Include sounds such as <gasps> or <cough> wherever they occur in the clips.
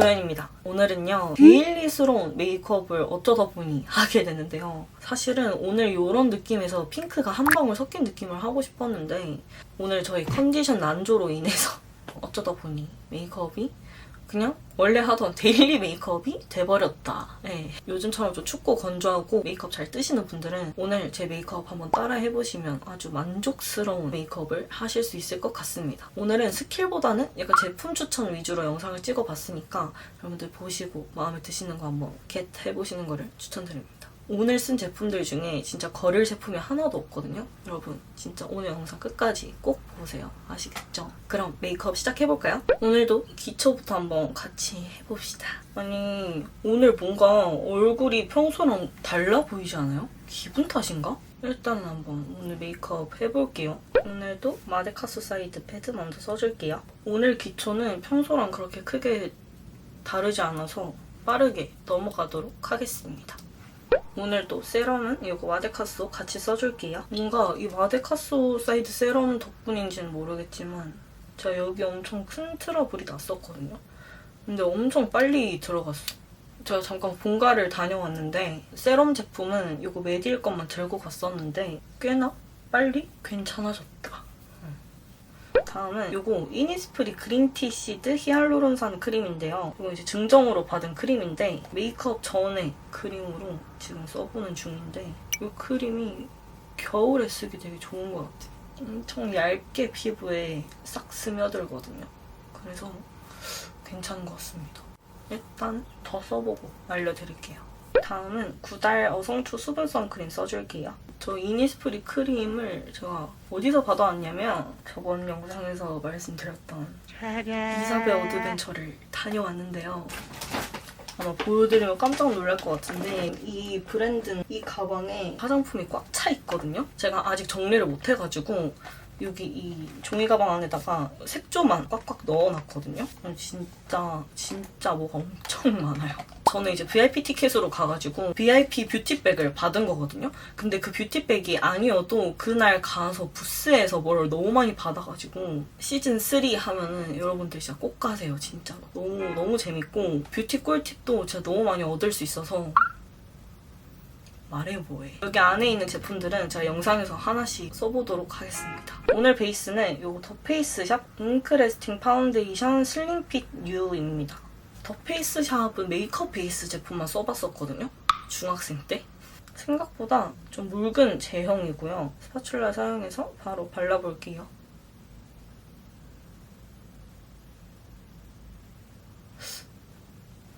도연입니다. 오늘은요 데일리스러운 메이크업을 어쩌다 보니 하게 되는데요. 사실은 오늘 이런 느낌에서 핑크가 한 방울 섞인 느낌을 하고 싶었는데 오늘 저희 컨디션 난조로 인해서 <laughs> 어쩌다 보니 메이크업이 그냥 원래 하던 데일리 메이크업이 돼버렸다. 네. 요즘처럼 좀 춥고 건조하고 메이크업 잘 뜨시는 분들은 오늘 제 메이크업 한번 따라 해보시면 아주 만족스러운 메이크업을 하실 수 있을 것 같습니다. 오늘은 스킬보다는 약간 제품 추천 위주로 영상을 찍어봤으니까 여러분들 보시고 마음에 드시는 거 한번 겟 해보시는 거를 추천드립니다. 오늘 쓴 제품들 중에 진짜 거릴 제품이 하나도 없거든요. 여러분 진짜 오늘 영상 끝까지 꼭 보세요. 아시겠죠? 그럼 메이크업 시작해볼까요? 오늘도 기초부터 한번 같이 해봅시다. 아니 오늘 뭔가 얼굴이 평소랑 달라 보이지 않아요? 기분 탓인가? 일단은 한번 오늘 메이크업 해볼게요. 오늘도 마데카소 사이드 패드 먼저 써줄게요. 오늘 기초는 평소랑 그렇게 크게 다르지 않아서 빠르게 넘어가도록 하겠습니다. 오늘도 세럼은 이거 마데카소 같이 써줄게요. 뭔가 이 마데카소 사이드 세럼 덕분인지는 모르겠지만 제가 여기 엄청 큰 트러블이 났었거든요. 근데 엄청 빨리 들어갔어. 제가 잠깐 본가를 다녀왔는데 세럼 제품은 이거 메디일 것만 들고 갔었는데 꽤나 빨리 괜찮아졌다. 다음은 이거 이니스프리 그린티 시드 히알루론산 크림인데요. 이거 이제 증정으로 받은 크림인데 메이크업 전에 크림으로 지금 써보는 중인데 이 크림이 겨울에 쓰기 되게 좋은 것 같아요. 엄청 얇게 피부에 싹 스며들거든요. 그래서 괜찮은 것 같습니다. 일단 더 써보고 알려드릴게요. 다음은 구달 어성초 수분 선크림 써줄게요. 저 이니스프리 크림을 제가 어디서 받아왔냐면 저번 영상에서 말씀드렸던 이사벨 어드벤처를 다녀왔는데요. 아마 보여드리면 깜짝 놀랄 것 같은데 이 브랜드는 이 가방에 화장품이 꽉 차 있거든요. 제가 아직 정리를 못 해가지고 여기 이 종이 가방 안에다가 색조만 꽉꽉 넣어놨거든요. 진짜 진짜 뭐가 엄청 많아요. 저는 이제 VIP 티켓으로 가가지고 VIP 뷰티백을 받은 거거든요. 근데 그 뷰티백이 아니어도 그날 가서 부스에서 뭘 너무 많이 받아가지고 시즌 3 하면은 여러분들 진짜 꼭 가세요. 진짜 너무 너무 재밌고 뷰티 꿀팁도 진짜 너무 많이 얻을 수 있어서 말해 뭐해. 여기 안에 있는 제품들은 제가 영상에서 하나씩 써보도록 하겠습니다. 오늘 베이스는 요거 더 페이스샵 잉크레스팅 파운데이션 슬림핏 뉴입니다. 더 페이스 샵은 메이크업 베이스 제품만 써봤었거든요. 중학생 때. 생각보다 좀 묽은 제형이고요. 스파츌라 사용해서 바로 발라볼게요.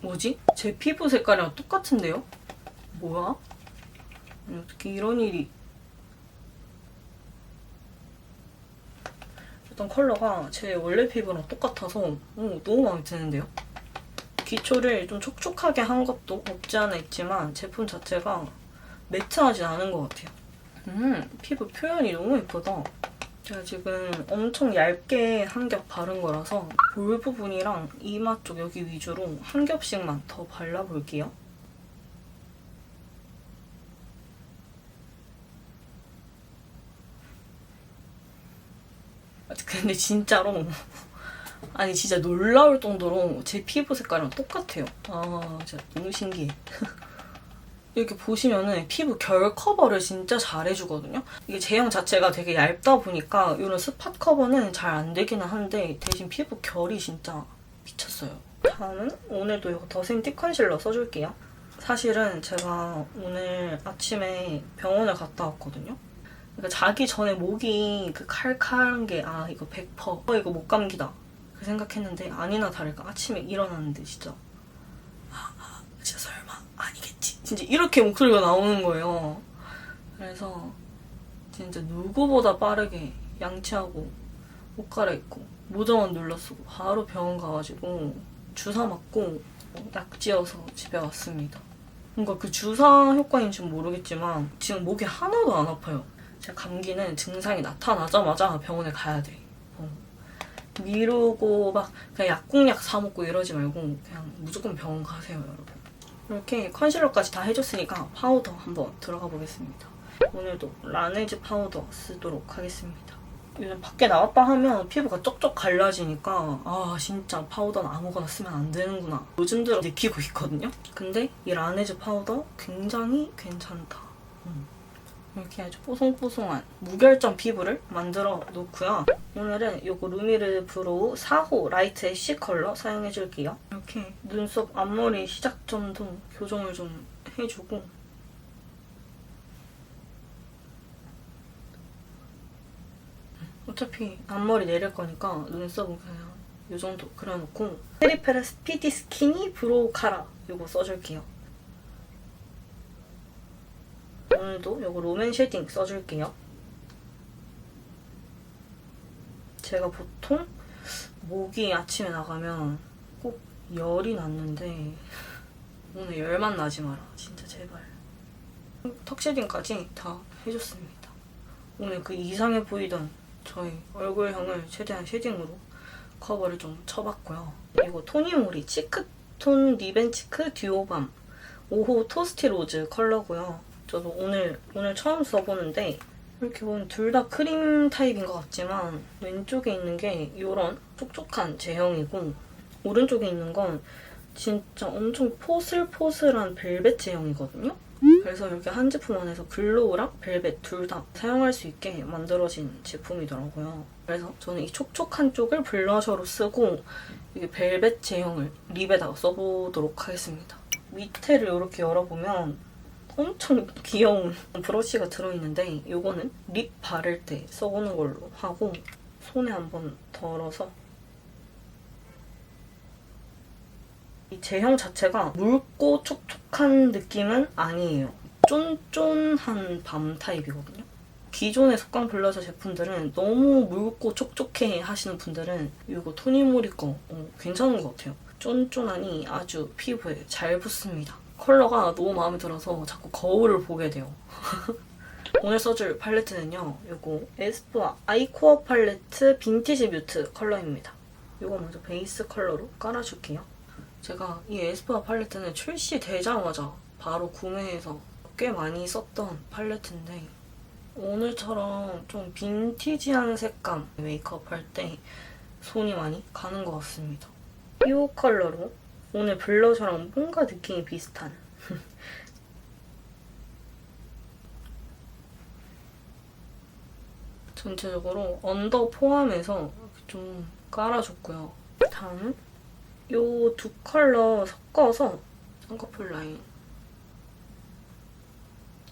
뭐지? 제 피부 색깔이랑 똑같은데요? 뭐야? 어떻게 이런 일이 일단 컬러가 제 원래 피부랑 똑같아서 오, 너무 마음에 드는데요? 기초를 좀 촉촉하게 한 것도 없지 않아 있지만 제품 자체가 매트하진 않은 것 같아요. 음, 피부 표현이 너무 예쁘다. 제가 지금 엄청 얇게 한 겹 바른 거라서 볼 부분이랑 이마 쪽 여기 위주로 한 겹씩만 더 발라볼게요. 근데 진짜로 아니 진짜 놀라울 정도로 제 피부 색깔이랑 똑같아요. 아 진짜 너무 신기해. <laughs> 이렇게 보시면은 피부 결 커버를 진짜 잘 해주거든요. 이게 제형 자체가 되게 얇다 보니까 이런 스팟 커버는 잘 안 되기는 한데 대신 피부 결이 진짜 미쳤어요. 다음은 오늘도 이거 더샘 티 컨실러 써줄게요. 사실은 제가 오늘 아침에 병원을 갔다 왔거든요. 그러니까 자기 전에 목이 그 칼칼한 게 아 이거 100% 어, 이거 목 감기다 그 생각했는데 아니나 다를까 아침에 일어났는데 진짜. 아, 아 진짜 설마 아니겠지? 진짜 이렇게 목소리가 나오는 거예요. 그래서 진짜 누구보다 빠르게 양치하고 옷 갈아입고 모자만 눌러쓰고 바로 병원 가가지고 주사 맞고 약 지어서 집에 왔습니다. 뭔가 그 주사 효과인지는 모르겠지만 지금 목이 하나도 안 아파요. 제가 감기는 증상이 나타나자마자 병원에 가야 돼. 어. 미루고 막 그냥 약국약 사 먹고 이러지 말고 그냥 무조건 병원 가세요, 여러분. 이렇게 컨실러까지 다 해줬으니까 파우더 한번 들어가 보겠습니다. 오늘도 라네즈 파우더 쓰도록 하겠습니다. 요즘 밖에 나왔다 하면 피부가 쪽쪽 갈라지니까 아 진짜 파우더는 아무거나 쓰면 안 되는구나 요즘 들어 느끼고 있거든요 근데 이 라네즈 파우더 굉장히 괜찮다 음. 이렇게 아주 뽀송뽀송한 무결점 피부를 만들어 놓고요. 오늘은 요거 루미르 브로우 4호 라이트 애쉬 컬러 사용해줄게요. 이렇게 눈썹 앞머리 시작점도 교정을 좀 해주고. 어차피 앞머리 내릴 거니까 눈썹은 그냥 이 정도 그려놓고. 페리페라 스피디 스키니 브로우 카라 이거 써줄게요. 오늘도 이거 롬앤 쉐딩 써줄게요. 제가 보통 모기 아침에 나가면 꼭 열이 났는데 오늘 열만 나지 마라 진짜 제발 턱 쉐딩까지 다 해줬습니다. 오늘 그 이상해 보이던 저희 얼굴형을 최대한 쉐딩으로 커버를 좀 쳐봤고요. 그리고 토니모리 치크톤 리벤치크 듀오밤 5호 토스티 로즈 컬러고요. 저도 오늘 오늘 처음 써보는데 이렇게 보면 둘 다 크림 타입인 것 같지만 왼쪽에 있는 게 이런 촉촉한 제형이고 오른쪽에 있는 건 진짜 엄청 포슬포슬한 벨벳 제형이거든요. 그래서 이렇게 한 제품 안에서 글로우랑 벨벳 둘 다 사용할 수 있게 만들어진 제품이더라고요. 그래서 저는 이 촉촉한 쪽을 블러셔로 쓰고 이게 벨벳 제형을 립에다가 써보도록 하겠습니다. 밑에를 이렇게 열어보면 엄청 귀여운 브러쉬가 들어있는데 이거는 립 바를 때 써보는 걸로 하고 손에 한번 덜어서 이 제형 자체가 묽고 촉촉한 느낌은 아니에요. 쫀쫀한 밤 타입이거든요. 기존의 속광 블러셔 제품들은 너무 묽고 촉촉해 하시는 분들은 이거 토니모리 거 어, 괜찮은 것 같아요. 쫀쫀하니 아주 피부에 잘 붙습니다. 컬러가 너무 마음에 들어서 자꾸 거울을 보게 돼요. <laughs> 오늘 써줄 팔레트는요. 이거 에스쁘아 아이코어 팔레트 빈티지 뮤트 컬러입니다. 이거 먼저 베이스 컬러로 깔아줄게요. 제가 이 에스쁘아 팔레트는 출시되자마자 바로 구매해서 꽤 많이 썼던 팔레트인데 오늘처럼 좀 빈티지한 색감 메이크업 할 때 손이 많이 가는 것 같습니다. 이 컬러로 오늘 블러셔랑 뭔가 느낌이 비슷한 <laughs> 전체적으로 언더 포함해서 좀 깔아줬고요. 다음은 이 두 컬러 섞어서 쌍꺼풀 라인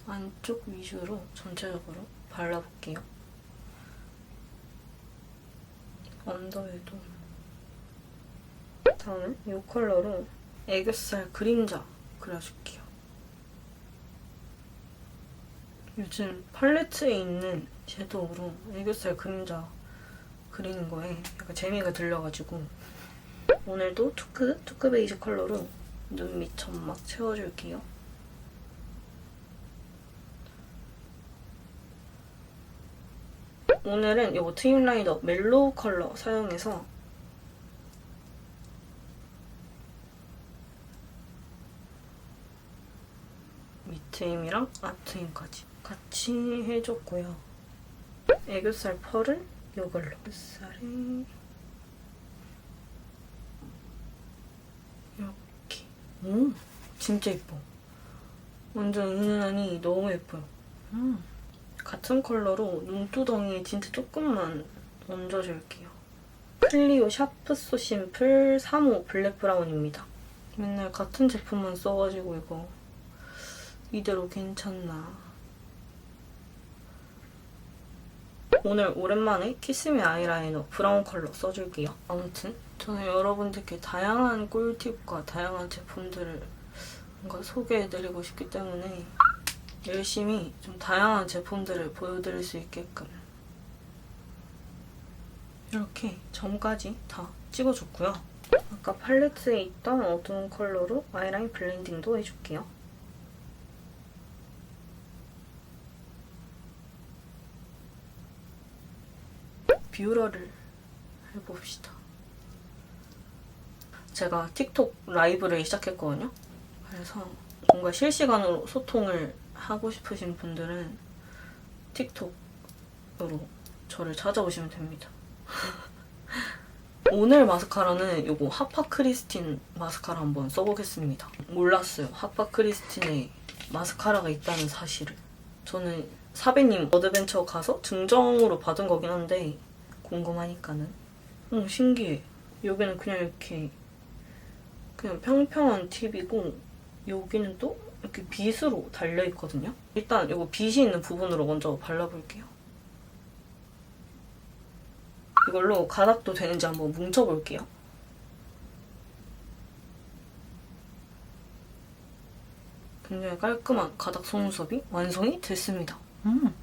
안쪽 위주로 전체적으로 발라볼게요. 언더에도 다음은 이 컬러로 애교살 그림자 그려줄게요. 요즘 팔레트에 있는 섀도우로 애교살 그림자 그리는 거에 약간 재미가 들려가지고 오늘도 투크, 투크 베이지 컬러로 눈 밑 점막 채워줄게요. 오늘은 이 트임 라이너 멜로우 컬러 사용해서 밑트임이랑 앞트임까지 같이 해줬고요. 애교살 펄은 이걸로. 애교살에 이렇게. 오 진짜 예뻐. 완전 은은하니 너무 예뻐요. 음. 같은 컬러로 눈두덩이에 진짜 조금만 얹어줄게요. 클리오 샤프 소 심플 3호 블랙 브라운입니다. 맨날 같은 제품만 써가지고 이거 이대로 괜찮나 오늘 오랜만에 키스미 아이라이너 브라운 컬러 써줄게요. 아무튼 저는 여러분들께 다양한 꿀팁과 다양한 제품들을 뭔가 소개해드리고 싶기 때문에 열심히 좀 다양한 제품들을 보여드릴 수 있게끔 이렇게 점까지 다 찍어줬고요. 아까 팔레트에 있던 어두운 컬러로 아이라인 블렌딩도 해줄게요. 뷰러를 해봅시다. 제가 틱톡 라이브를 시작했거든요. 그래서 뭔가 실시간으로 소통을 하고 싶으신 분들은 틱톡으로 저를 찾아오시면 됩니다. <laughs> 오늘 마스카라는 요거 하파 크리스틴 마스카라 한번 써보겠습니다. 몰랐어요. 하파 크리스틴에 마스카라가 있다는 사실을. 저는 사배님 어드벤처 가서 증정으로 받은 거긴 한데 궁금하니까는. 어, 신기해. 여기는 그냥 이렇게 그냥 평평한 팁이고 여기는 또 이렇게 빗으로 달려있거든요. 일단 이거 빗이 있는 부분으로 먼저 발라볼게요. 이걸로 가닥도 되는지 한번 뭉쳐볼게요. 굉장히 깔끔한 가닥 속눈썹이 완성이 됐습니다. 음.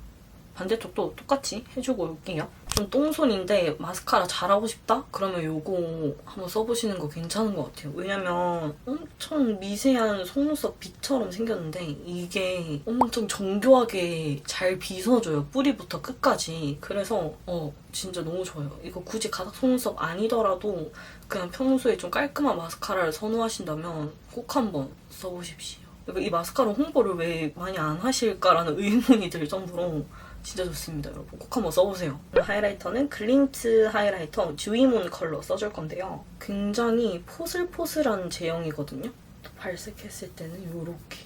반대쪽도 똑같이 해주고 올게요. 좀 똥손인데 마스카라 잘하고 싶다? 그러면 요거 한번 써보시는 거 괜찮은 것 같아요. 왜냐면 엄청 미세한 속눈썹 빗처럼 생겼는데 이게 엄청 정교하게 잘 빗어줘요. 뿌리부터 끝까지. 그래서 어 진짜 너무 좋아요. 이거 굳이 가닥 속눈썹 아니더라도 그냥 평소에 좀 깔끔한 마스카라를 선호하신다면 꼭 한번 써보십시오. 이 마스카라 홍보를 왜 많이 안 하실까라는 <laughs> 의문이 들 정도로 진짜 좋습니다, 여러분. 꼭 한번 써보세요. 하이라이터는 글린트 하이라이터 듀이몬 컬러 써줄 건데요. 굉장히 포슬포슬한 제형이거든요. 또 발색했을 때는 이렇게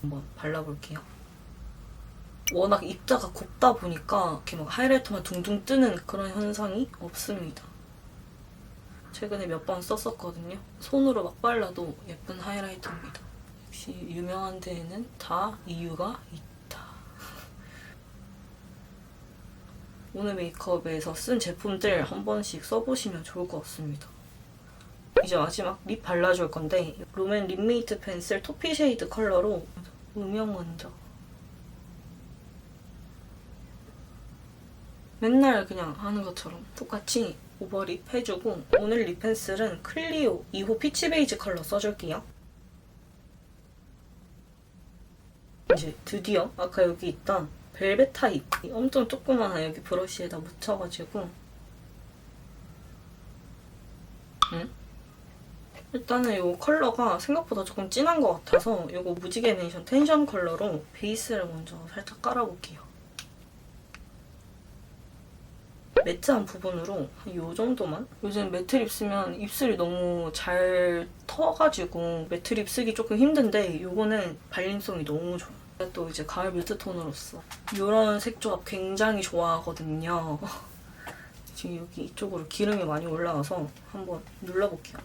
한번 발라볼게요. 워낙 입자가 곱다 보니까 이렇게 막 하이라이터만 둥둥 뜨는 그런 현상이 없습니다. 최근에 몇 번 썼었거든요. 손으로 막 발라도 예쁜 하이라이터입니다. 역시 유명한 데에는 다 이유가 있다. 오늘 메이크업에서 쓴 제품들 한 번씩 써보시면 좋을 것 같습니다. 이제 마지막 립 발라줄 건데 롬앤 립메이트 펜슬 토피 쉐이드 컬러로 음영 먼저 맨날 그냥 하는 것처럼 똑같이 오버립 해주고 오늘 립 펜슬은 클리오 2호 피치 베이지 컬러 써줄게요. 이제 드디어 아까 여기 있던 벨벳 타입 엄청 조그만한 여기 브러쉬에다 묻혀가지고 응? 일단은 이 컬러가 생각보다 조금 진한 것 같아서 이거 무지개네이션 텐션 컬러로 베이스를 먼저 살짝 깔아볼게요. 매트한 부분으로 한 이 정도만? 요즘 매트립 쓰면 입술이 너무 잘 터가지고 매트립 쓰기 조금 힘든데 이거는 발림성이 너무 좋아요. 또 이제 가을 뮤트톤으로서 이런 색 조합 굉장히 좋아하거든요. 지금 여기 이쪽으로 기름이 많이 올라와서 한번 눌러볼게요.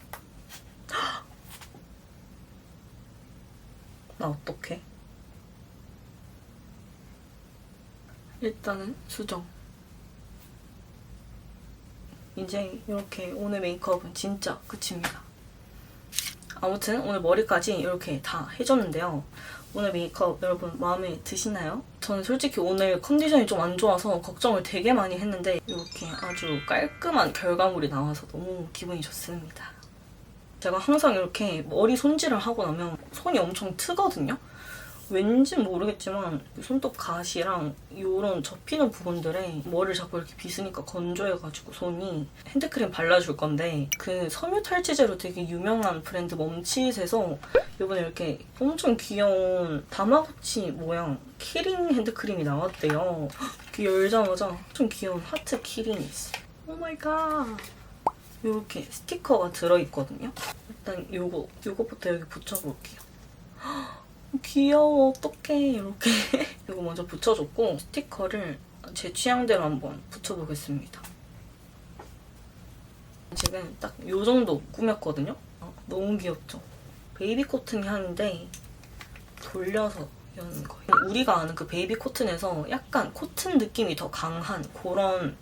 <gasps> 나 어떡해? 일단은 수정. 이제 이렇게 오늘 메이크업은 진짜 끝입니다. 아무튼 오늘 머리까지 이렇게 다 해줬는데요. 오늘 메이크업 여러분 마음에 드시나요? 저는 솔직히 오늘 컨디션이 좀 안 좋아서 걱정을 되게 많이 했는데 이렇게 아주 깔끔한 결과물이 나와서 너무 기분이 좋습니다. 제가 항상 이렇게 머리 손질을 하고 나면 손이 엄청 트거든요. 왠지 모르겠지만 손톱 가시랑 이런 접히는 부분들에 머리를 자꾸 이렇게 빗으니까 건조해가지고 손이 핸드크림 발라줄 건데 그 섬유 탈취제로 되게 유명한 브랜드 멈칫에서 이번에 이렇게 엄청 귀여운 다마고치 모양 키링 핸드크림이 나왔대요. 이렇게 <gasps> 열자마자 엄청 귀여운 하트 키링이 있어요. 오마이 갓. 이렇게 스티커가 들어있거든요. 일단 요거, 요거부터 여기 붙여볼게요. <gasps> 귀여워 어떡해 이렇게. <laughs> 이거 먼저 붙여줬고 스티커를 제 취향대로 한번 붙여보겠습니다. 지금 딱 요 정도 꾸몄거든요? 어, 너무 귀엽죠? 베이비 코튼 향인데 돌려서 여는 거예요. 우리가 아는 그 베이비 코튼에서 약간 코튼 느낌이 더 강한 그런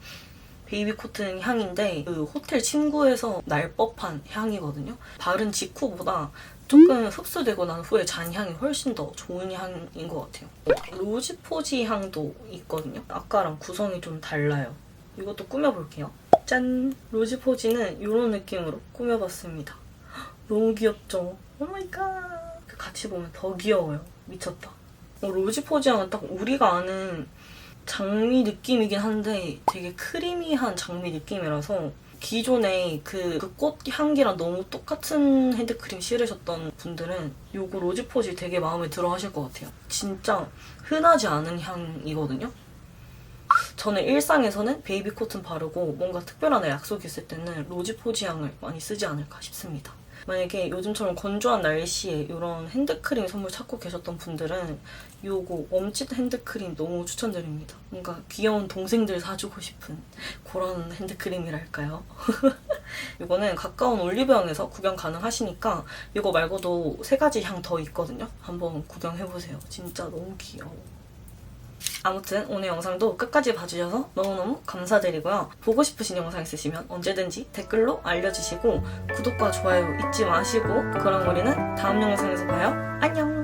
베이비 코튼 향인데 그 호텔 침구에서 날 법한 향이거든요 바른 직후보다 조금 흡수되고 난 후에 잔향이 훨씬 더 좋은 향인 것 같아요. 로즈포지 향도 있거든요. 아까랑 구성이 좀 달라요. 이것도 꾸며볼게요. 짠! 로즈포지는 이런 느낌으로 꾸며봤습니다. 너무 귀엽죠? 오마이갓! 같이 보면 더 귀여워요. 미쳤다. 어, 로즈포지 향은 딱 우리가 아는 장미 느낌이긴 한데 되게 크리미한 장미 느낌이라서 기존에 그, 그 꽃 향기랑 너무 똑같은 핸드크림 싫으셨던 분들은 요거 로즈포지 되게 마음에 들어 하실 것 같아요. 진짜 흔하지 않은 향이거든요. 저는 일상에서는 베이비 코튼 바르고 뭔가 특별한 약속이 있을 때는 로즈포지 향을 많이 쓰지 않을까 싶습니다. 만약에 요즘처럼 건조한 날씨에 이런 핸드크림 선물 찾고 계셨던 분들은 요거 웜칫 핸드크림 너무 추천드립니다. 뭔가 귀여운 동생들 사주고 싶은 그런 핸드크림이랄까요? <laughs> 이거는 가까운 올리브영에서 구경 가능하시니까 이거 말고도 세 가지 향 더 있거든요. 한번 구경해보세요. 진짜 너무 귀여워. 아무튼 오늘 영상도 끝까지 봐주셔서 너무너무 감사드리고요. 보고 싶으신 영상 있으시면 언제든지 댓글로 알려주시고 구독과 좋아요 잊지 마시고 그럼 우리는 다음 영상에서 봐요. 안녕!